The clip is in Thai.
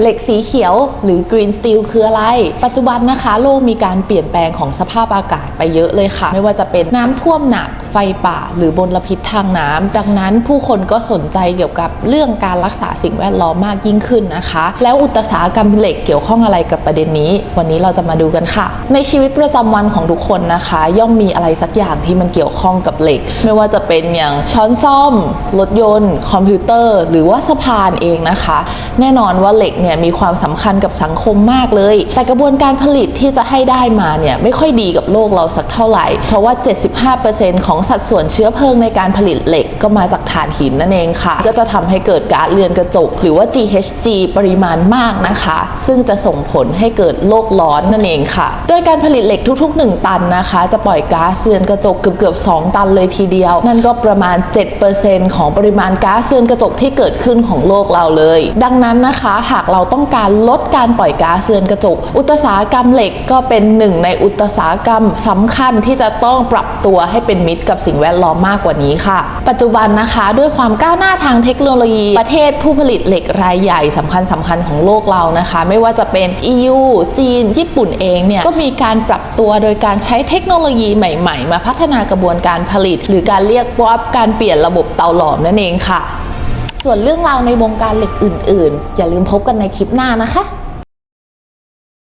เหล็กสีเขียวหรือ green steel คืออะไร ปัจจุบันนะคะ โลกมีการเปลี่ยนแปลงของสภาพอากาศไปเยอะเลยค่ะ ไม่ว่าจะเป็นน้ำท่วมหนัก ไฟป่าหรือมลพิษทางน้ำดังนั้นผู้คนก็สนใจเกี่ยวกับเรื่องการรักษาสิ่งแวดล้อมมากยิ่งขึ้นนะคะ แล้วอุตสาหกรรมเหล็กเกี่ยวข้องอะไรกับประเด็นนี้ วันนี้เราจะมาดูกันค่ะ ในชีวิตประจำวันของทุกคนนะคะ ย่อมมีอะไรสักอย่างที่มันเกี่ยวข้องกับเหล็ก ไม่ว่าจะเป็นอย่างช้อนซ่อม รถยนต์ คอมพิวเตอร์ หรือว่าสะพานเองนะคะ แน่นอนว่าเหล็กเนี่ยมีความสำคัญกับสังคมมากเลย แต่กระบวนการผลิตที่จะให้ได้มาเนี่ยไม่ค่อยดีกับโลกเราสักเท่าไหร่ เพราะว่า 75%ของสัดส่วนเชื้อเพลิงในการผลิตเหล็กก็มาจากถ่านหินนั่นเองค่ะ ก็จะทำให้เกิดก๊าซเรือนกระจก หรือว่า GHG ปริมาณมากนะคะ ซึ่งจะส่งผลให้เกิดโลกร้อนนั่นเองค่ะ โดยการผลิตเหล็กทุก ๆ 1 ตันนะคะ จะปล่อยก๊าซเรือนกระจกเกือบๆ2ตันเลยทีเดียว นั่นก็ประมาณ 7%ของปริมาณก๊าซเรือนกระจกที่เกิดขึ้นของโลกเราเลย ดังนั้นนะคะ หากเราต้องการลดการปล่อยก๊าซเรือนกระจก อุตสาหกรรมเหล็กก็เป็นหนึ่งในอุตสาหกรรมสำคัญที่จะต้องปรับตัวให้เป็นมิตรกับสิ่งแวดล้อมมากกว่านี้ค่ะ ปัจจุบันนะคะด้วยความก้าวหน้าทางเทคโนโลยี ประเทศผู้ผลิตเหล็กรายใหญ่สำคัญสำคัญของโลกเรานะคะ ไม่ว่าจะเป็น EU จีน ญี่ปุ่นเองเนี่ยก็มีการปรับตัวโดยการใช้เทคโนโลยีใหม่ ๆ มาพัฒนากระบวนการผลิต หรือการเรียกว่าการเปลี่ยนระบบเตาหลอมนั่นเองค่ะ ส่วนเรื่องราวในวงการเหล็กอื่น ๆ อย่าลืมพบกันในคลิปหน้านะคะ